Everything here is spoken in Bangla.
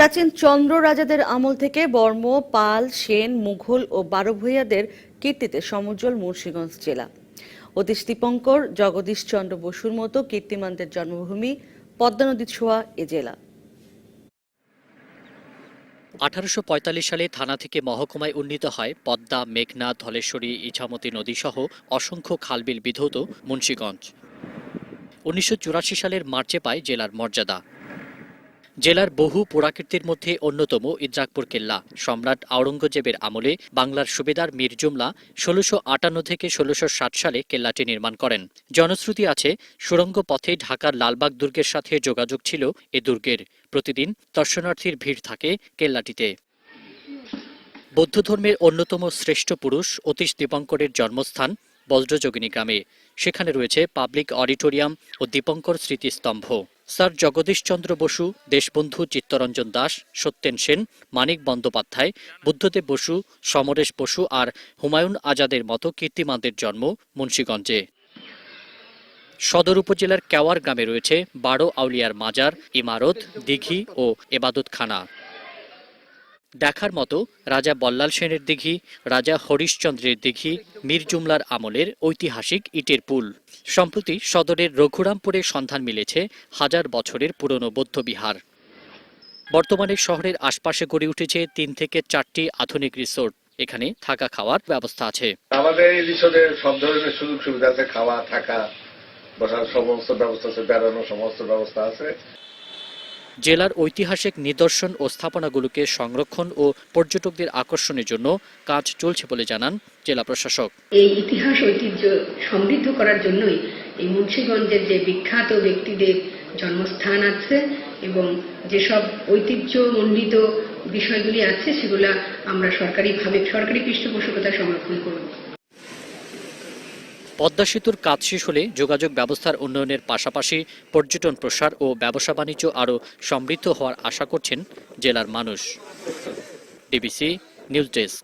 প্রাচীন চন্দ্র রাজাদের আমল থেকে বর্ম, পাল, সেন, মুঘল ও বারভূইয়াদের কীর্তিতে সমুজ্জ্বল মুন্সিগঞ্জ জেলা। অতীশ দীপঙ্কর, জগদীশ চন্দ্র বসুর মতো কীর্তিমানদের জন্মভূমি পদ্মা নদী ছোঁয়া এ জেলা। আঠারোশো পঁয়তাল্লিশ সালে থানা থেকে মহকুমায় উন্নীত হয় পদ্মা, মেঘনা, ধলেশ্বরী, ইছামতি নদীসহ অসংখ্য খালবিল বিধৌত মুন্সীগঞ্জ। উনিশশো চুরাশি সালের মার্চে পায় জেলার মর্যাদা। জেলার বহু পুরাকীর্তির মধ্যে অন্যতম ইদ্রাকপুর কেল্লা। সম্রাট আওরঙ্গজেবের আমলে বাংলার সুবেদার মীর জুমলা ষোলোশো আটান্ন থেকে ষোলোশো ষাট সালে কেল্লাটি নির্মাণ করেন। জনশ্রুতি আছে সুড়ঙ্গ পথে ঢাকার লালবাগ দুর্গের সাথে যোগাযোগ ছিল এ দুর্গের। প্রতিদিন দর্শনার্থীর ভিড় থাকে কেল্লাটিতে। বৌদ্ধ ধর্মের অন্যতম শ্রেষ্ঠ পুরুষ অতীশ দীপঙ্করের জন্মস্থান বজ্রযোগিনী গ্রামে। সেখানে রয়েছে পাবলিক অডিটোরিয়াম ও দীপঙ্কর স্মৃতিস্তম্ভ। স্যার জগদীশচন্দ্র বসু, দেশবন্ধু চিত্তরঞ্জন দাস, সত্যেন সেন, মানিক বন্দ্যোপাধ্যায়, বুদ্ধদেব বসু, সমরেশ বসু আর হুমায়ুন আজাদের মতো কীর্তিমানদের জন্ম মুন্সীগঞ্জে। সদর উপজেলার কেওয়ার গ্রামে রয়েছে বারো আউলিয়ার মাজার, ইমারত, দিঘি ও এবাদতখানা। দেখার মতো রাজা বল্লাল সেনের দিঘি, রাজা হরিশচন্দ্রের দিঘি, মীর জুমলার আমলের ঐতিহাসিক ইটের পুল। সম্প্রতি সদরের রঘুরামপুরে সন্ধান মিলেছে হাজার বছরের পুরনো বৌদ্ধবিহার। বর্তমানে শহরের আশপাশে গড়ে উঠেছে তিন থেকে চারটি আধুনিক রিসোর্ট। এখানে থাকা খাওয়ার ব্যবস্থা আছে। আমাদের এই রিসোর্টে সব ধরনের সুযোগ সুবিধা আছে, খাওয়া, থাকা, বসার সমস্ত ব্যবস্থা আছে, বেড়ানোর সমস্ত ব্যবস্থা আছে। জেলার ঐতিহাসিক নিদর্শন ও স্থাপনাগুলোকে সংরক্ষণ ও পর্যটকদের আকর্ষণের জন্য কাজ চলছে বলে জানান জেলা প্রশাসক। এই ইতিহাস ঐতিহ্য সমৃদ্ধ করার জন্যই এই মুন্সীগঞ্জের যে বিখ্যাত ব্যক্তিদের জন্মস্থান আছে এবং যেসব ঐতিহ্যমণ্ডিত বিষয়গুলি আছে, সেগুলা আমরা সরকারিভাবে, সরকারি পৃষ্ঠপোষকতা সংরক্ষণ করব। পদ্মা সেতুর কাজ শেষ হলে যোগাযোগ ব্যবস্থার উন্নয়নের পাশাপাশি পর্যটন প্রসার ও ব্যবসা বাণিজ্য আরও সমৃদ্ধ হওয়ার আশা করছেন জেলার মানুষ। DBC news desk.